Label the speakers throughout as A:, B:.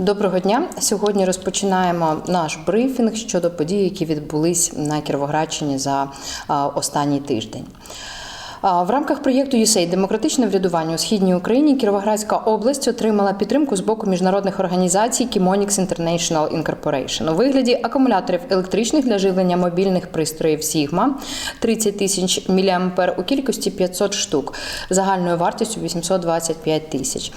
A: Доброго дня. Сьогодні розпочинаємо наш брифінг щодо подій, які відбулись на Кіровоградщині за останній тиждень. В рамках проєкту USAID «Демократичне врядування у східній Україні Кіровоградська область отримала підтримку з боку міжнародних організацій Kimonix International Incorporation. У вигляді акумуляторів електричних для живлення мобільних пристроїв Sigma 30 тисяч мА у кількості 500 штук загальною вартістю 825 тисяч,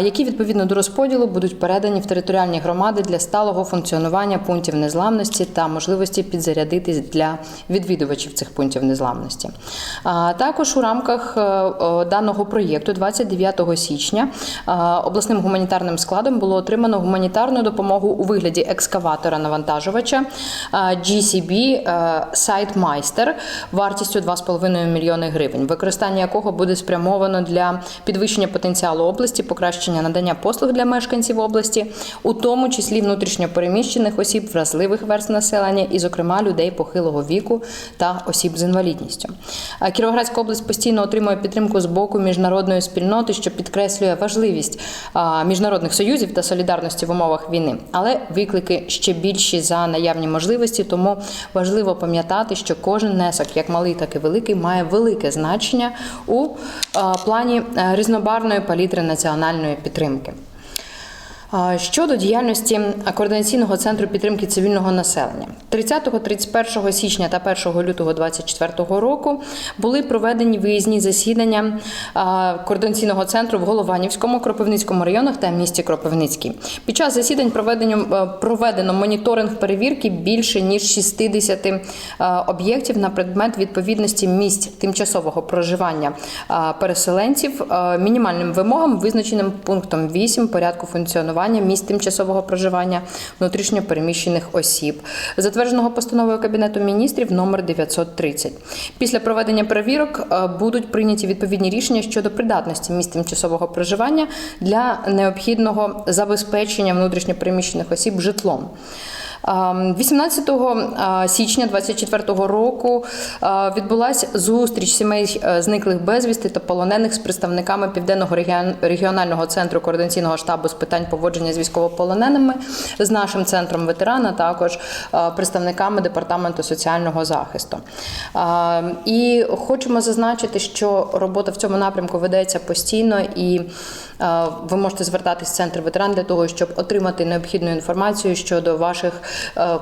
A: які відповідно до розподілу будуть передані в територіальні громади для сталого функціонування пунктів незламності та можливості підзарядитись для відвідувачів цих пунктів незламності. А Також у рамках е, даного проєкту 29 січня е, обласним гуманітарним складом було отримано гуманітарну допомогу у вигляді екскаватора навантажувача е, GCB SiteMeister вартістю 2,5 мільйони гривень, використання якого буде спрямовано для підвищення потенціалу області, покращення надання послуг для мешканців області, у тому числі внутрішньопереміщених осіб, вразливих верств населення і, зокрема, людей похилого віку та осіб з інвалідністю. Кіровоградська область постійно отримує підтримку з боку міжнародної спільноти, що підкреслює важливість міжнародних союзів та солідарності в умовах війни. Але виклики ще більші за наявні можливості, тому важливо пам'ятати, що кожен внесок, як малий, так і великий, має велике значення у плані е, різнобарної палітри національної підтримки. Щодо діяльності координаційного центру підтримки цивільного населення, 30-31 січня та 1 лютого 2024 року були проведені виїзні засідання координаційного центру в Голованівському, Кропивницькому районах та місті Кропивницький. Під час засідань е, проведено моніторинг перевірки більше ніж 60 е, об'єктів на предмет відповідності місць тимчасового проживання е, переселенців мінімальним вимогам, визначеним пунктом 8 порядку функціонування місць тимчасового проживання внутрішньопереміщених осіб, затвердженого постановою Кабінету міністрів номер 930. Після проведення перевірок е, будуть прийняті відповідні рішення щодо придатності місць тимчасового проживання для необхідного забезпечення внутрішньопереміщених осіб житлом. Ем, 18 е, січня 2024 року е, відбулася зустріч сімей е, зниклих безвісти та полонених з представниками Південного регіонального центру координаційного штабу з питань поводження з військовополоненими, з нашим центром ветерана, також представниками департаменту соціального захисту. Ем, І хочемо зазначити, що робота в цьому напрямку ведеться постійно і. Ви можете звертатись в центр ветеран для того, щоб отримати необхідну інформацію щодо ваших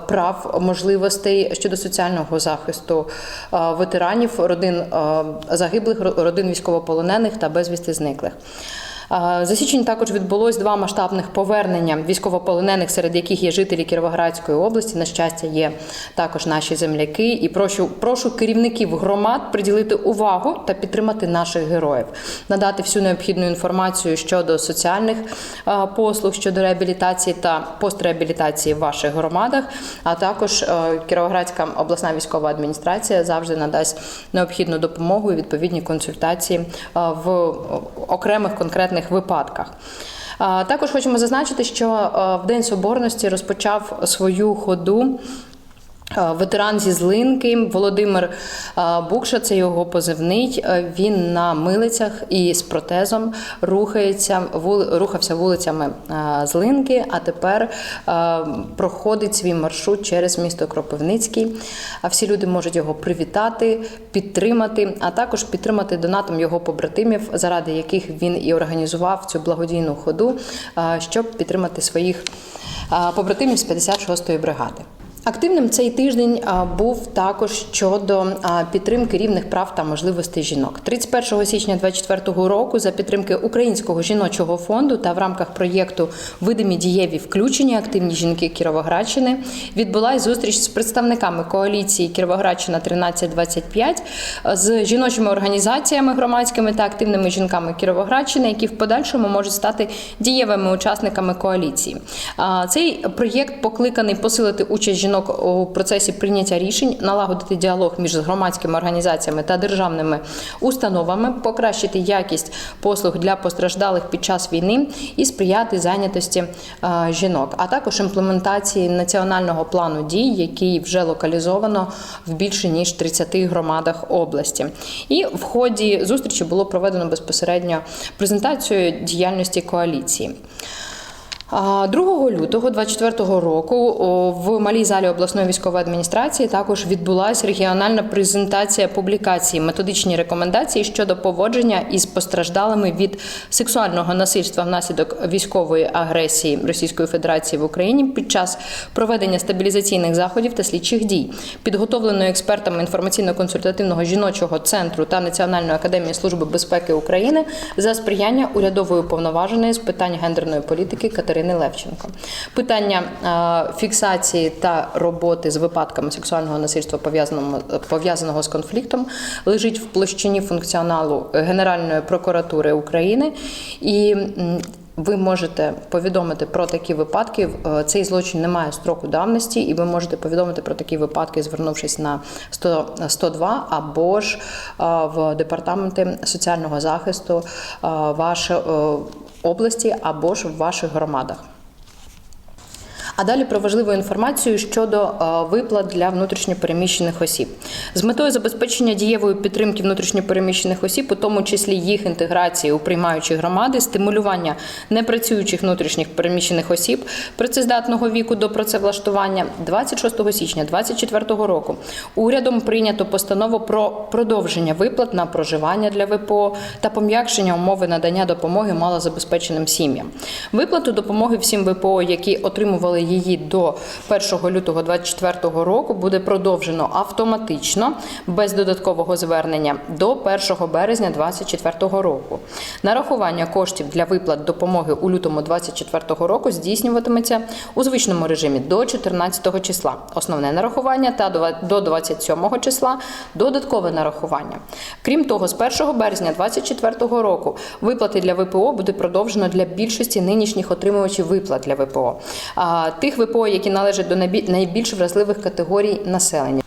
A: прав, можливостей щодо соціального захисту е, ветеранів, родин е, загиблих, родин військовополонених та безвісти зниклих. За січень також відбулось два масштабних повернення військовополонених, серед яких є жителі Кіровоградської області. На щастя, є також наші земляки. І прошу, прошу керівників громад приділити увагу та підтримати наших героїв, надати всю необхідну інформацію щодо соціальних послуг, щодо реабілітації та постреабілітації в ваших громадах. А також Кіровоградська обласна військова адміністрація завжди надасть необхідну допомогу і відповідні консультації в окремих конкретних випадках. Також хочемо зазначити, що е, в День Соборності розпочав свою ходу. Е, Ветеран зі Злинки Володимир е, Букша, це його позивний. Е, Він на милицях і з протезом рухається рухався вулицями Злинки, а тепер проходить свій маршрут через місто Кропивницький. А всі люди можуть його привітати, підтримати, а також підтримати донатом його побратимів, заради яких він і організував цю благодійну ходу, щоб підтримати своїх побратимів з 56-ї бригади. Активним цей тиждень був також щодо підтримки рівних прав та можливостей жінок. 31 січня 2024 року за підтримки Українського жіночого фонду та в рамках проєкту Видимі дієві включені активні жінки Кіровоградщини відбулась зустріч з представниками коаліції Кіровоградщина 1325 з жіночими організаціями громадськими та активними жінками Кіровоградщини, які в подальшому можуть стати дієвими учасниками коаліції. Цей проєкт покликаний посилити участь жінок у процесі прийняття рішень, налагодити діалог між громадськими організаціями та державними установами, покращити якість послуг для постраждалих під час війни і сприяти зайнятості е, жінок, а також імплементації національного плану дій, який вже локалізовано в більше ніж 30 громадах області. І в ході зустрічі було проведено безпосередньо презентацію діяльності коаліції. А 2 лютого 24 року в малій залі обласної військової адміністрації також відбулася регіональна презентація публікації методичні рекомендації щодо поводження із постраждалими від сексуального насильства внаслідок військової агресії Російської Федерації в Україні під час проведення стабілізаційних заходів та слідчих дій, підготовленої експертами інформаційно-консультативного жіночого центру та Національної академії служби безпеки України за сприяння урядової уповноваженої з питань гендерної політики Катерини Левченко. Питання е, фіксації та роботи з випадками сексуального насильства пов'язаного з конфліктом лежить в площині функціоналу Генеральної прокуратури України і. ви можете повідомити про такі випадки. Е, Цей злочин не має строку давності, і ви можете повідомити про такі випадки, звернувшись на 100, 102 або ж е, в департаменти соціального захисту е, вашої області або ж в ваших громадах. А далі про важливу інформацію щодо е, виплат для внутрішньопереміщених осіб з метою забезпечення дієвої підтримки внутрішньопереміщених осіб, у тому числі їх інтеграції у приймаючі громади, стимулювання непрацюючих внутрішніх переміщених осіб працездатного віку до працевлаштування 26 січня 2024 року урядом прийнято постанову про продовження виплат на проживання для ВПО та пом'якшення умови надання допомоги малозабезпеченим сім'ям. Виплату допомоги всім ВПО, які отримували її до 1 лютого 2024 року, буде продовжено автоматично без додаткового звернення до 1 березня 2024 року. Нарахування коштів для виплат допомоги у лютому 2024 року здійснюватиметься у звичному режимі до 14 числа. Основне нарахування та до 27 числа додаткове нарахування. Крім того, з 1 березня 2024 року виплати для ВПО буде продовжено для більшості нинішніх отримувачів виплат для ВПО, тих ВПО, які належать до найбі- найбільш вразливих категорій населення.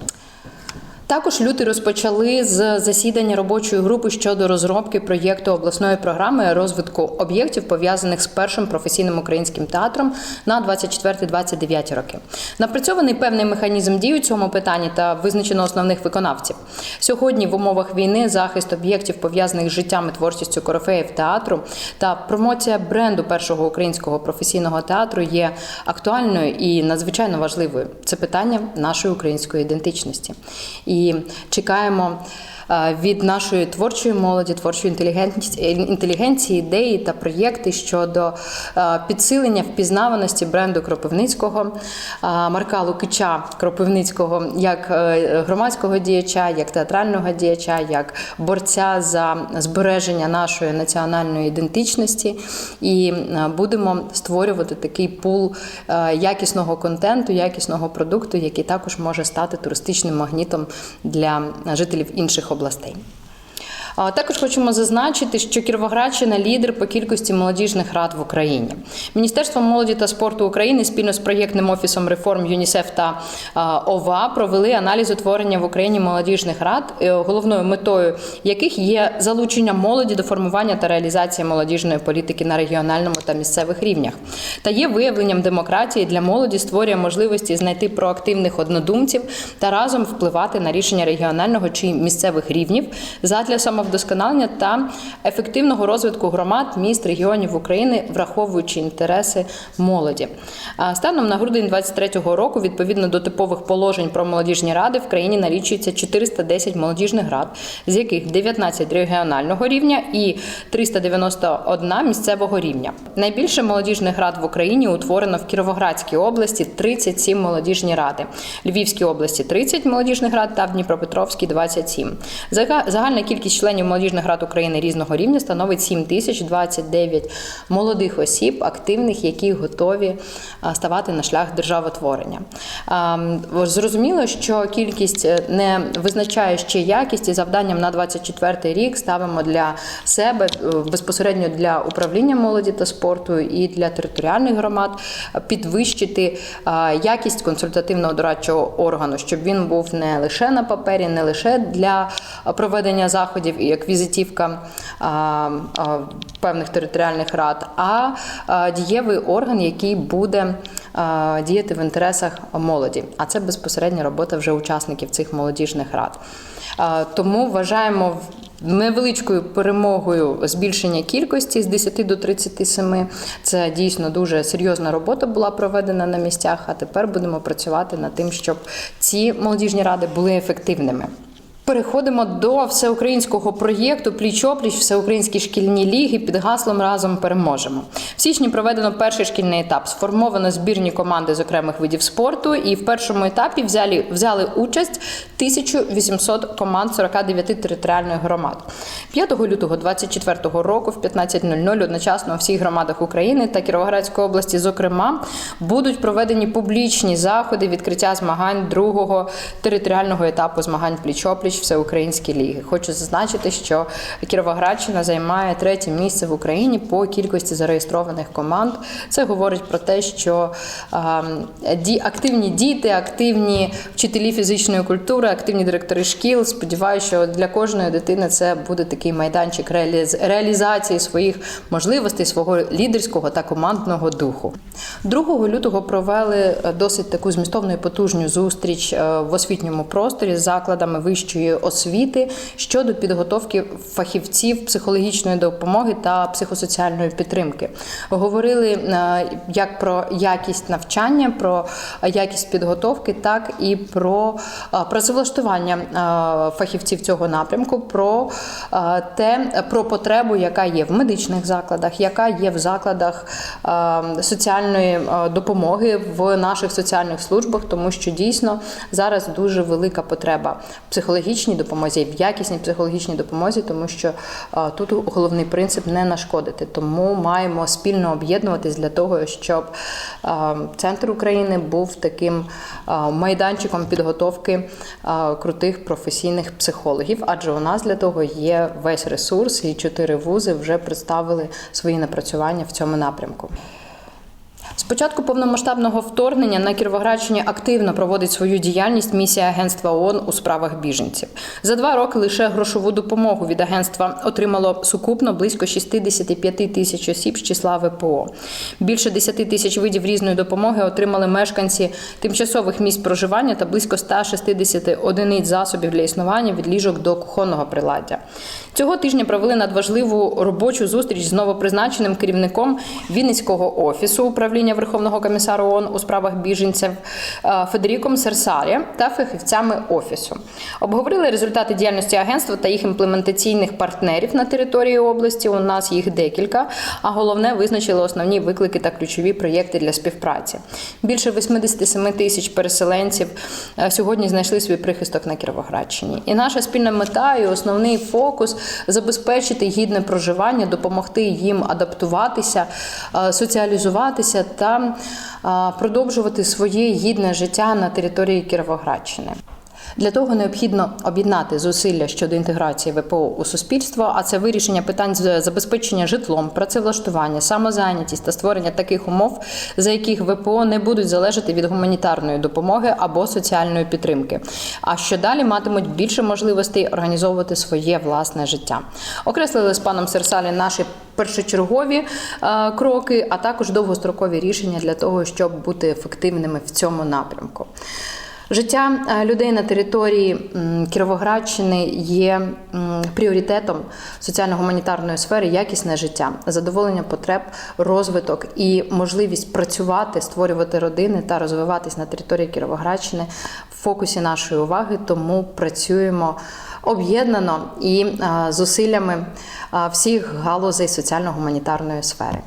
A: Також люди розпочали з засідання робочої групи щодо розробки проєкту обласної програми розвитку об'єктів пов'язаних з першим професійним українським театром на 24-29 роки. Напрацьований певний механізм дій у цьому питанні та визначено основних виконавців. Сьогодні в умовах війни захист об'єктів пов'язаних з життям і творчістю корифеїв театру та промоція бренду першого українського професійного театру є актуальною і надзвичайно важливою. Це питання нашої української ідентичності. І чекаємо е, від нашої творчої молоді, творчої інтелігенції, інтелігенції, ідеї та проєкти щодо е, підсилення впізнаваності бренду Кропивницького, е, Марка Лукича Кропивницького як е, громадського діяча, як театрального діяча, як борця за збереження нашої національної ідентичності. І е, будемо створювати такий пул е, якісного контенту, якісного продукту, який також може стати туристичним магнітом для жителів інших областей. А Також хочемо зазначити, що Кіровоградщина лідер по кількості молодіжних рад в Україні. Міністерство молоді та спорту України спільно з проєктним офісом реформ ЮНІСЕФ та ОВА провели аналіз утворення в Україні молодіжних рад, е, головною метою яких є залучення молоді до формування та реалізації молодіжної політики на регіональному та місцевих рівнях. Та є виявленням демократії для молоді, створює можливості знайти проактивних однодумців та разом впливати на рішення регіонального чи місцевих рівнів задля самовдосконалення та ефективного розвитку громад, міст, регіонів України, враховуючи інтереси молоді. Станом на грудень 2023 року, відповідно до типових положень про молодіжні ради, в країні налічується 410 молодіжних рад, з яких 19 регіонального рівня і 391 місцевого рівня. Найбільше молодіжних рад в Україні утворено в Кіровоградській області 37 молодіжні ради, Львівській області 30 молодіжних рад та в Дніпропетровській 27. Загальна кількість членів молодіжних рад України різного рівня становить 7 тисяч 29 молодих осіб, активних, які готові ставати на шлях державотворення. Зрозуміло, що кількість е, не визначає ще якість і завданням на 24 рік ставимо для себе е, безпосередньо для управління молоді та спорту і для територіальних громад підвищити якість консультативного дорадчого органу, щоб він був не лише на папері, не лише для проведення заходів як візитівка певних територіальних рад, а, дієвий орган, який буде діяти в інтересах молоді. А це безпосередня робота вже учасників цих молодіжних рад. Тому вважаємо невеличкою перемогою збільшення кількості з 10 до 37. Це дійсно дуже серйозна робота була проведена на місцях. А тепер будемо працювати над тим, щоб ці молодіжні ради були ефективними. Переходимо до всеукраїнського проєкту Пліч-опліч всеукраїнські шкільні ліги під гаслом Разом переможемо. В січні проведено перший шкільний етап. Сформовано збірні команди з окремих видів спорту, і в першому етапі взяли, взяли участь 1800 команд 49 територіальних громад. 5 лютого 2024 року в 15.00 одночасно у всіх громадах України та Кіровоградської області, зокрема, будуть проведені публічні заходи відкриття змагань другого територіального етапу змагань пліч-опліч всеукраїнські ліги. Хочу зазначити, що Кіровоградщина займає третє місце в Україні по кількості зареєстрованих команд. Це говорить про те, що ді, активні діти, активні вчителі фізичної культури, активні директори шкіл. Сподіваюся, що для кожної дитини це буде такий майданчик реалізації своїх можливостей, свого лідерського та командного духу. 2 лютого провели е, досить таку змістовну і потужну зустріч е, в освітньому просторі з закладами вищої освіти щодо підготовки фахівців психологічної допомоги та психосоціальної підтримки. Говорили е, як про якість навчання, про якість підготовки, так і про е, працевлаштування е, фахівців цього напрямку, про те, про потребу, яка є в медичних закладах, яка є в закладах соціальної допомоги в наших соціальних службах, тому що дійсно зараз дуже велика потреба в психологічній допомозі, в якісній психологічній допомозі, тому що е, тут головний принцип не нашкодити. Тому маємо спільно об'єднуватись для того, щоб е, центр України був таким е, майданчиком підготовки крутих професійних психологів, адже у нас для того є весь ресурс, і чотири вузи вже представили свої напрацювання в цьому напрямку. З початку повномасштабного вторгнення на Кіровоградщині активно проводить свою діяльність місія Агентства ООН у справах біженців. За два роки лише грошову допомогу від агентства отримало сукупно близько 65 тисяч осіб з числа ВПО. Більше 10 тисяч видів різної допомоги отримали мешканці тимчасових місць проживання та близько 160 одиниць засобів для існування від ліжок до кухонного приладдя. Цього тижня провели надважливу робочу зустріч з новопризначеним керівником Вінницького офісу управління Верховного комісара ООН у справах біженців е, Федеріком Серсарі та фахівцями офісу. Обговорили результати діяльності агентства та їх імплементаційних партнерів на території області. У нас їх декілька. А головне визначили основні виклики та ключові проєкти для співпраці. Більше 87 тисяч переселенців е, сьогодні знайшли свій прихисток на Кіровоградщині. І наша спільна мета і основний фокус забезпечити гідне проживання, допомогти їм адаптуватися, е, соціалізуватися та е, продовжувати своє гідне життя на території Кіровоградщини. Для того необхідно об'єднати зусилля щодо інтеграції ВПО у суспільство, а це вирішення питань з забезпечення житлом, працевлаштування, самозайнятість та створення таких умов, за яких ВПО не будуть залежати від гуманітарної допомоги або соціальної підтримки. А що далі матимуть більше можливостей організовувати своє власне життя. Окреслили з паном Серсалі наші першочергові е, кроки, а також довгострокові рішення для того, щоб бути ефективними в цьому напрямку. Життя е, людей на території Кіровоградщини є пріоритетом соціально-гуманітарної сфери, якісне життя, задоволення потреб, розвиток і можливість працювати, створювати родини та розвиватись на території Кіровоградщини в фокусі нашої уваги. Тому працюємо об'єднано і е, зусиллями е, всіх галузей соціально-гуманітарної сфери.